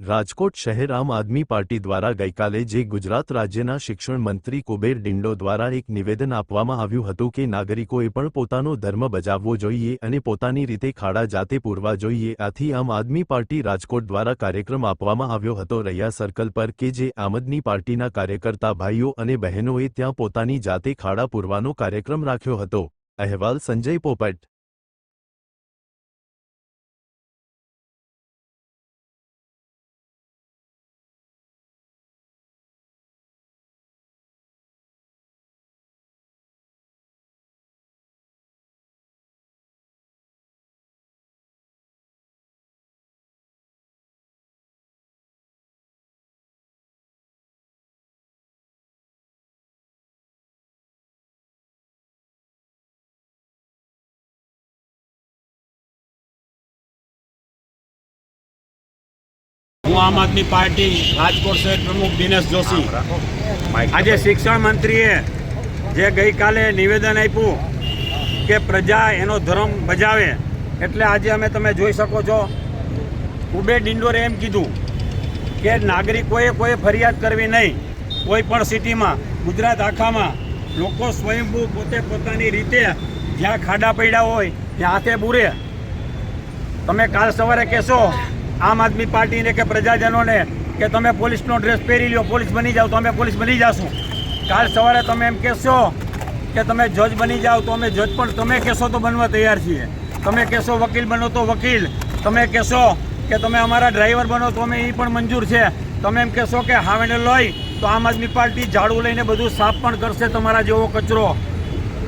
રાજકોટ શહેર આમ આદમી પાર્ટી દ્વારા ગઈકાલે જે ગુજરાત રાજ્યના શિક્ષણ મંત્રી કુબેર ડિંડો દ્વારા એક નિવેદન આપવામાં આવ્યું હતું કે નાગરિકોએ પણ પોતાનો ધર્મ બજાવવો જોઈએ અને પોતાની રીતે ખાડા જાતે પૂરવા જોઈએ, આથી આમ આદમી પાર્ટી રાજકોટ દ્વારા કાર્યક્રમ આપવામાં આવ્યો હતો. રહ્યા સર્કલ પર કે જે આમ આદમી પાર્ટીના કાર્યકર્તા ભાઈઓ અને બહેનોએ ત્યાં પોતાની જાતે ખાડા પૂરવાનો કાર્યક્રમ રાખ્યો હતો. અહેવાલ સંજય પોપટ હું આમ આદમી પાર્ટી રાજકોટ શહેર પ્રમુખ દિનેશ જોશી. આજે શિક્ષણ મંત્રીએ જે ગઈકાલે નિવેદન આપ્યું કે પ્રજા એનો ધર્મ બજાવે એટલે આજે અમે તમે જોઈ શકો છો. ઉબે ડિંડોરે એમ કીધું કે નાગરિકોએ કોઈ ફરિયાદ કરવી નહીં. કોઈ પણ સિટીમાં ગુજરાત આખામાં લોકો સ્વયંભૂ પોતે પોતાની રીતે જ્યાં ખાડા પડ્યા હોય ત્યાં હાથે બુરે. તમે કાલ સવારે કહેશો આમ આદમી પાર્ટીને કે પ્રજાજનોને કે તમે પોલીસનો ડ્રેસ પહેરી લો પોલીસ બની જાઓ તો અમે પોલીસ બની જશું. કાલ સવારે તમે એમ કહેશો કે તમે જજ બની જાઓ તો અમે જજ, પણ તમે કહેશો તો બનવા તૈયાર છીએ. તમે કહેશો વકીલ બનો તો વકીલ. તમે કહેશો કે તમે અમારા ડ્રાઈવર બનો તો અમે એ પણ મંજૂર છે. તમે એમ કહેશો કે હાવેને લોય તો આમ આદમી પાર્ટી ઝાડુ લઈને બધું સાફ પણ કરશે તમારા જેવો કચરો.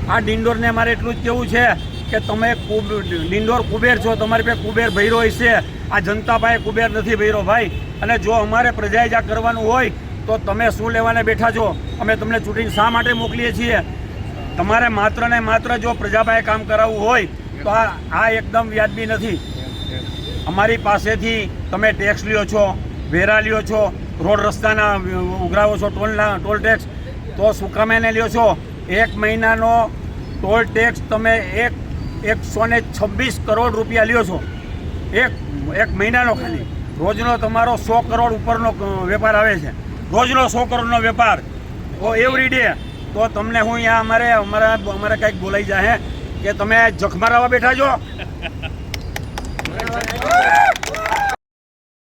આ ડિંડોરને મારે એટલું જ કહેવું છે કે તમે ડિંડોર કુબેર છો, તમારી પાસે કુબેર ભૈરો હશે. આ જનતા પાસે કુબેર નથી ભૈરો ભાઈ. અને જો અમારે પ્રજાએ જા કરવાનું હોય, તો તમે શું લેવાને બેઠા છો? અમે તમને ચૂંટણી શા માટે મોકલીએ છીએ? તમારે માત્ર ને માત્ર જો પ્રજા કામ કરાવવું હોય, તો આ એકદમ વ્યાજબી નથી. અમારી પાસેથી તમે ટેક્સ લ્યો છો, વેરા લ્યો છો, રોડ રસ્તાના ઉઘરાવો છો, ટોલના ટોલ ટેક્સ, તો શું કામે એને લ્યો છો. એક મહિનાનો ટોલ ટેક્સ તમે એક એકસો ને છવ્વીસ કરોડ રૂપિયા લ્યો છો. એક એક મહિનાનો ખાલી. રોજનો તમારો સો કરોડ ઉપરનો વેપાર આવે છે. રોજનો સો કરોડનો વેપાર. એવરી ડે તો તમને હું અહીંયા અમારે, અમારા, અમારે કંઈક બોલાઈ જાય કે તમે જખમારાવા બેઠા છો.